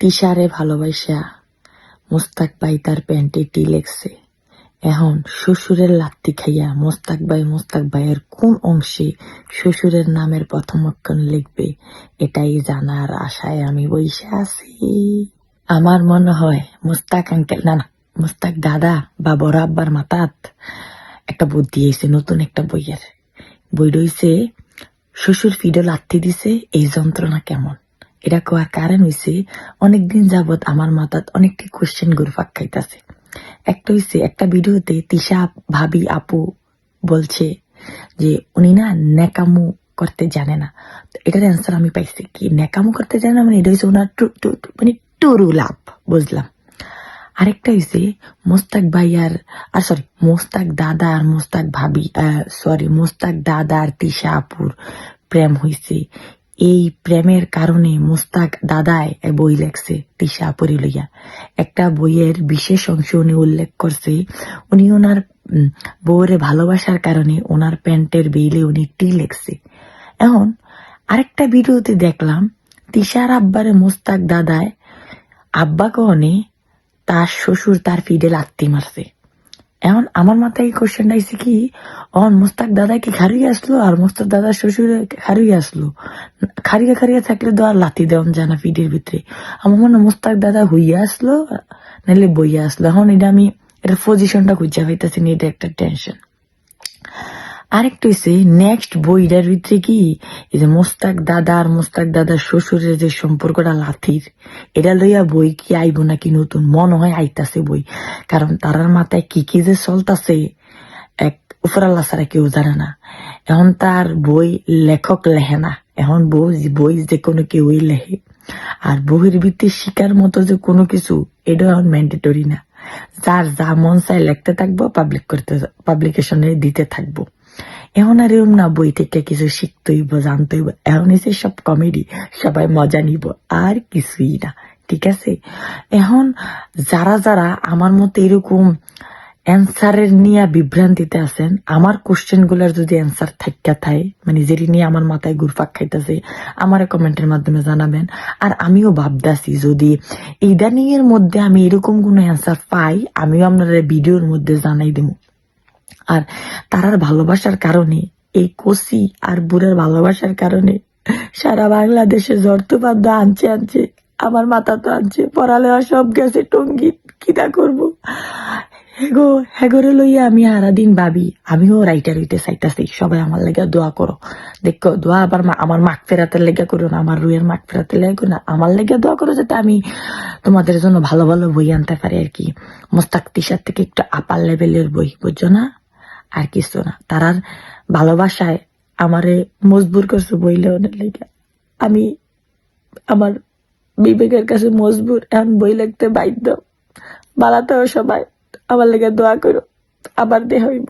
তিশারে ভালোবাসা, মোস্তাক ভাই তার প্যান্টে টি লেগছে এখন শ্বশুরের লাত্তি খাইয়া মোস্তাক ভাই, মোস্তাক ভাইয়ের কোন অংশে শ্বশুরের নামের প্রথম অক্ষর লিখবে, এটাই জানার আশায় আমি বসে আছি। আমার মনে হয় মোস্তাক আঙ্কেল না না, মোস্তাক দাদা বা বড় আব্বার মাতাত একটা বুদ্ধি এসে নতুন একটা বইয়ের। বই রইছে, শ্বশুর ফিডো লাথি দিছে, এই যন্ত্রণা কেমন? এটা কোয়ার কারণ হইছে, অনেকদিন যাবত আমার মাথাত অনেকটি কোশ্চেন ঘুরফাক খাইতাছে। একটা হইছে, একটা ভিডিওতে তিশা ভাবি আপু বলছে যে, উনি না নেকামু করতে জানে না। এটার অ্যান্সার আমি পাইছি কি নেকামু করতে জানে না মানে এটা হচ্ছে ওনার মানে টুরু লাভ, বুঝলাম। আরেকটা হইছে, মোস্তাক ভাই আর আর সরি মোস্তাক দাদা আর মোস্তাক ভাবি সরি মোস্তাক দাদা আর তিশা আপুর প্রেম হইছে। এই প্রেমের কারণে মোস্তাক দাদায় বই লেখছে তিশা আপুরি লইয়া একটা বইয়ের বিশেষ অংশ উনি উল্লেখ করছে, উনি ওনার বউরে ভালোবাসার কারণে ওনার প্যান্টের বেইলে উনি টি লেখছে। এখন আরেকটা ভিডিওতে দেখলাম, তিশার আব্বারে মোস্তাক দাদায় আব্বা কনে তার শ্বশুর তার ফিডে লাত্তি মারছে। এখন আমার মাথায় এই কোশ্চেনটা আইছে কি, অন মোস্তাক দাদা কি খারিয়ে আসলো আর মোস্তাক দাদা শ্বশুর খারিয়ে আসলো? খারিয়ে খারিয়ে থাকলে তো আর লাথি দেওয়ান যায় না পিঠের ভিতরে। আমার মনে মোস্তাক দাদা হইয়া আসলো নাহলে বইয়া আসলো। এখন এটা আমি, এটার পজিশনটা খুঁজে পাইতেছি এটা একটা টেনশন আরেকটা হয়েছে নেক্সট বইটার ভিতরে কি? এই যে মোস্তাক দাদা আর মোস্তাক দাদার শ্বশুরের যে সম্পর্কটা লাথির, এটা লইয়া বই কি আইব নাকি নতুন? মনে হয় আইতাছে বই। কারণ তারার মাথায় কি কি যে চলতাছে, এক উপরাল্লা ছাড়া কেউ জানে না। এখন তার বই লেখক লেখে না। এখন বই বই যে কোনো কেউই লেখে আর বইয়ের ভিত্তি শিকার মতো যে কোনো কিছু এটা এখন ম্যান্ডেটরি না। যার যা মন চায় লিখতে থাকব পাবলিক করতে পাবলিকেশনে দিতে থাকব। এখন আর এরম না বই থেকে কিছু শিখতে হইব জানতে হইব এখন এসে সব কমেডি, সবাই মজা নিব, আর কিছুই না, ঠিক আছে? এখন যারা যারা আমার মতো এরকম অ্যান্সারের নিয়ে বিভ্রান্তিতে আছেন, আমার কোশ্চেনগুলার যদি অ্যান্সার থাকা থাকে মানে যেটি নিয়ে আমার মাথায় ঘুরপাক খাইতেছে, আমার কমেন্টের মাধ্যমে জানাবেন। আর আমিও ভাবতাছি, যদি ইদানিং এর মধ্যে আমি এরকম কোনো অ্যান্সার পাই, আমিও আপনার ভিডিওর মধ্যে জানাই দেবো আর তারার ভালোবাসার কারণে, এই কষি আর বুড়ার ভালোবাসার কারণে সারা বাংলাদেশে জর্তবাদ্য আনছে আনছে, আমার মাথা তো আনছে, পড়ালেখা সব গেছে, টঙ্গি কিটা করব? হেগো, হেগরে লইয়া আমি সারাদিন ভাবি, আমিও রাইটার হইতে চাইতাছি, সবাই আমার লেগে দোয়া করো। দেখো, দোয়া আবার আমার মাক ফেরাতে লেগে করো না, আমার রুইয়ের মাক ফেরাতে লেগে করো না, আমার লেগে দোয়া করো যাতে আমি তোমাদের জন্য ভালো ভালো বই আনতে পারি আর কি। মোস্তাক তিসার থেকে একটু আপার লেভেলের বই, বুঝছ না? আর কিছু না। তারার ভালোবাসায় আমারে মজবুর করছে বইলে ওনার লেগে। আমি আমার বিবেকের কাছে মজবুর, এখন বই লিখতে বাধ্য। বালাতেও সবাই আমার লেগে দোয়া করো আবার দেহ হইব।